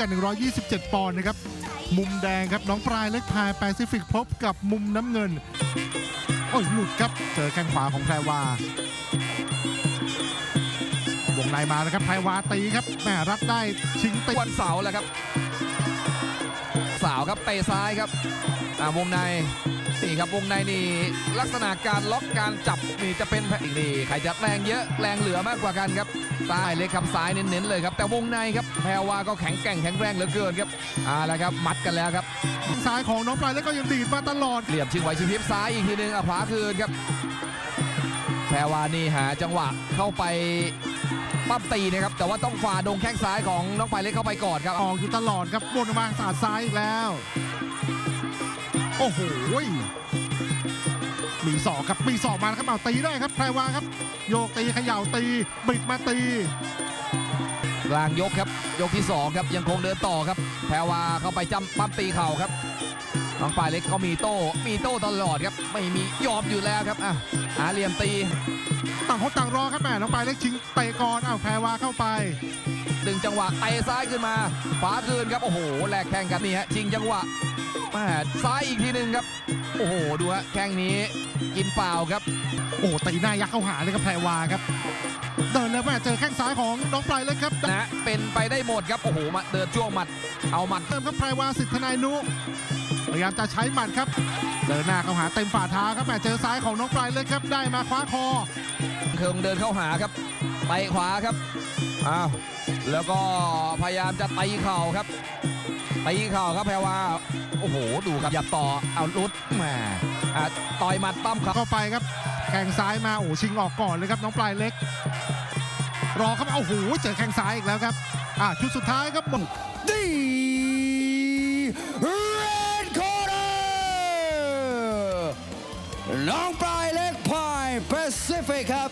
กัด 127 ปอนด์นะครับ มุมแดงครับน้องปลายเล็กพายแปซิฟิกพบกับมุมน้ำเงิน โอ้ยหลุดครับ เจอแข้งขวาของแพรวาวงในมาแล้วครับแพรวาตีครับแหม่รับได้ชิงตีวันเสาร์แหละครับ เสาวครับเตะซ้ายครับอ่าวงในนี่ครับวงในนี่ลักษณะการล็อกการจับนี่จะเป็นอีกนี่ใครจะแรงเยอะแรงเหลือมากกว่ากันครับซ้ายเลยครับซ้ายเน้นๆเลยครับแต่วงในครับแพรวาก็แข็งแกร่งแข็งแรงเหลือเกินครับอ่าแล้วครับมัดกันแล้วครับซ้ายของน้องปลายเล็กก็ยังดีดมาตลอดเหลี่ยมชิงไหวชิงพริบซ้ายอีกทีหนึงอะขวาคืนครับ แพรวานี่หาจังหวะเข้าไปปั้มตีนะครับ แต่ว่าต้องฝ่าดงแข้งซ้ายของน้องปลายเล็กเข้าไปก่อนครับ ออกอยู่ตลอดครับวนออกมาสาดซ้ายอีกแล้ว โอ้โหยมีศอกครับมีศอกมาครับเอาตีได้ครับแพรวาครับ โยกตีเขย่าตีบิดมาตีกลางยกครับ ยกที่ 2 ครับยังคงเดินต่อครับ แพรวาเข้าไปจำปั้มตีเข่าครับ น้องปลายเล็กก็มีโต้ มีโต้ตลอดครับ ไม่มียอมอยู่แล้วครับอะหาเหลี่ยมตี ต่างคนต่างรอครับแหม่น้องปลายเล็กชิงเตะก่อนเอาแพรวาเข้าไป ดึงจังหวะเตะซ้ายขึ้นมาขวาคืนครับ โอ้โหแลกแข่งกันนี่ฮะชิงจังหวะแม่ซ้ายอีกทีหนึ่งครับ โอ้โหดูฮะแข้งนี้กินเปล่าครับ โอ้ตีหน้ายักษ์เข้าหาเลยครับแพรวาครับ เดินแล้วแม่เจอแข้งซ้ายของน้องปลายเล็กครับนะเป็นไปได้หมดครับโอ้โหมาเดินจ้วงหมัดเอาหมัดเติมครับแพรวาสิทธนายนุพยายามจะใช้หมัดครับ เดินหน้าเข้าหาเต็มฝ่าเท้าครับแม่เจอซ้ายของน้องปลายเล็กครับได้มาคว้าคอเคิงเดินเข้าหาครับไปขวาครับอ้าวแล้วก็พยายามจะตีเข่าครับตีเข่าครับแพรวาโอ้โหดูครับอย่าต่อเอาลุดแหมอะต่อยหมัดปั้มเข่าเข้าไปครับแข้งซ้ายมาโอ้ชิงออกก่อนเลยครับน้องปลายเล็ก รอครับโอ้โหเจอแข้งซ้ายอีกแล้วครับอ่าชุดสุดท้ายครับด The Red Corner น้องปลายเล็กพายแปซิฟิกครับ